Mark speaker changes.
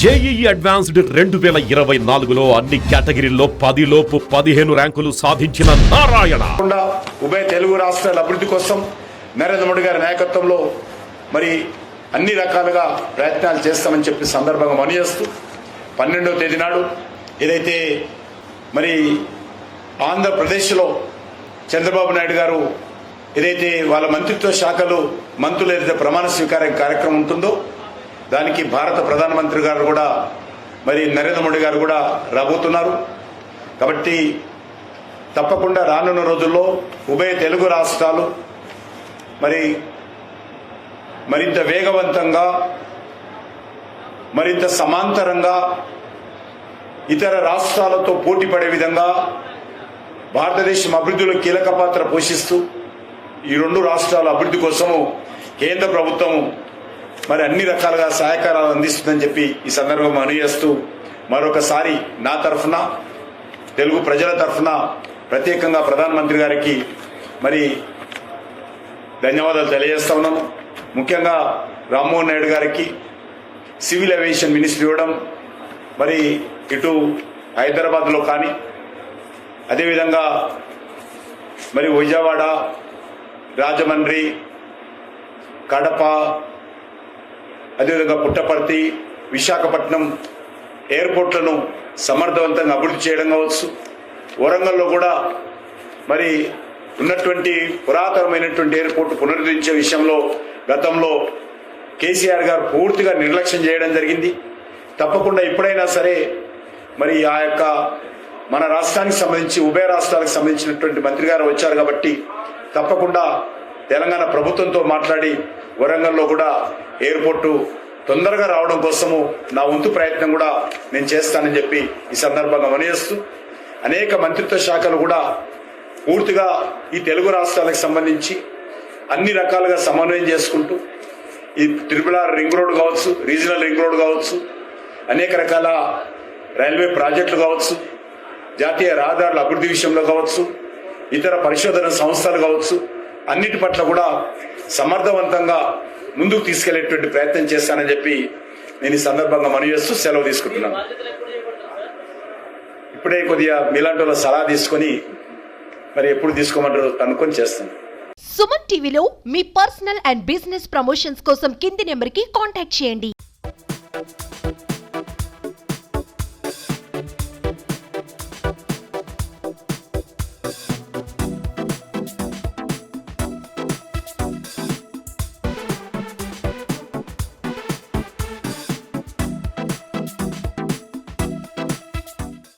Speaker 1: JEE advanced రెండు వేల ఇరవై నాలుగులో అన్ని కేటగిరీల్లో పదిలోపు పదిహేను ర్యాంకులు సాధించిన నారాయణ.
Speaker 2: ఉభయ తెలుగు రాష్ట్రాల అభివృద్ధి కోసం నరేంద్ర మోడీ గారి నాయకత్వంలో మరి అన్ని రకాలుగా ప్రయత్నాలు చేస్తామని చెప్పి సందర్భంగా మనియేస్తూ పన్నెండవ తేదీ నాడు ఏదైతే మరి ఆంధ్రప్రదేశ్లో చంద్రబాబు నాయుడు గారు ఏదైతే వాళ్ళ మంత్రిత్వ శాఖలు మంత్రులు ఏదైతే ప్రమాణ స్వీకార కార్యక్రమం ఉంటుందో దానికి భారత ప్రధానమంత్రి గారు కూడా మరి నరేంద్ర మోడీ గారు కూడా రాబోతున్నారు. కాబట్టి తప్పకుండా రానున్న రోజుల్లో ఉభయ తెలుగు రాష్ట్రాలు మరి మరింత వేగవంతంగా మరింత సమాంతరంగా ఇతర రాష్ట్రాలతో పోటీ పడే విధంగా భారతదేశం అభివృద్ధిలో కీలక పాత్ర పోషిస్తూ ఈ రెండు రాష్ట్రాల అభివృద్ధి కోసము కేంద్ర ప్రభుత్వం మరి అన్ని రకాలుగా సహకారాలు అందిస్తుందని చెప్పి ఈ సందర్భంగా మనవి చేస్తూ మరొకసారి నా తరఫున తెలుగు ప్రజల తరఫున ప్రత్యేకంగా ప్రధానమంత్రి గారికి మరి ధన్యవాదాలు తెలియజేస్తా ఉన్నాము ముఖ్యంగా రామ్మోహన్ నాయుడు గారికి సివిల్ ఏవియేషన్ మినిస్ట్రీ ఇవ్వడం మరి ఇటు హైదరాబాద్లో కానీ అదేవిధంగా మరి విజయవాడ రాజమండ్రి కడప అదేవిధంగా పుట్టపర్తి విశాఖపట్నం ఎయిర్పోర్ట్లను సమర్థవంతంగా అభివృద్ధి చేయడం కావచ్చు. వరంగల్లో కూడా మరి ఉన్నటువంటి పురాతనమైనటువంటి ఎయిర్పోర్ట్ పునరుద్ధరించే విషయంలో గతంలో కేసీఆర్ గారు పూర్తిగా నిర్లక్ష్యం చేయడం జరిగింది. తప్పకుండా ఎప్పుడైనా సరే మరి ఆ యొక్క మన రాష్ట్రానికి సంబంధించి ఉభయ రాష్ట్రాలకు సంబంధించినటువంటి మంత్రి గారు వచ్చారు కాబట్టి తప్పకుండా తెలంగాణ ప్రభుత్వంతో మాట్లాడి వరంగల్లో కూడా ఎయిర్పోర్టు తొందరగా రావడం కోసము నా వంతు ప్రయత్నం కూడా నేను చేస్తానని చెప్పి ఈ సందర్భంగా మనయేస్తూ అనేక మంత్రిత్వ శాఖలు కూడా పూర్తిగా ఈ తెలుగు రాష్ట్రాలకు సంబంధించి అన్ని రకాలుగా సమన్వయం చేసుకుంటూ ఈ త్రిపుల రింగ్ రోడ్ కావచ్చు రీజనల్ రింగ్ రోడ్ కావచ్చు అనేక రకాల రైల్వే ప్రాజెక్టులు కావచ్చు జాతీయ రహదారుల అభివృద్ధి విషయంలో కావచ్చు ఇతర పరిశోధన సంస్థలు కావచ్చు అన్నిటి పట్ల కూడా సమర్థవంతంగా ముందుకు తీసుకెళ్ళేటువంటి ప్రయత్నం చేస్తానని చెప్పి నేను ఈ సందర్భంగా మనవి చేస్తూ సెలవు తీసుకుంటున్నాను. ఇప్పుడే కొద్దిగా మీలాంటి సలహా తీసుకొని మరి ఎప్పుడు తీసుకోమంటారు కనుక్కొని చేస్తాను.
Speaker 3: సుమన్ టీవీలో మీ పర్సనల్ అండ్ బిజినెస్ ప్రమోషన్స్ కోసం కింది నెంబర్కి కాంటాక్ట్ చేయండి.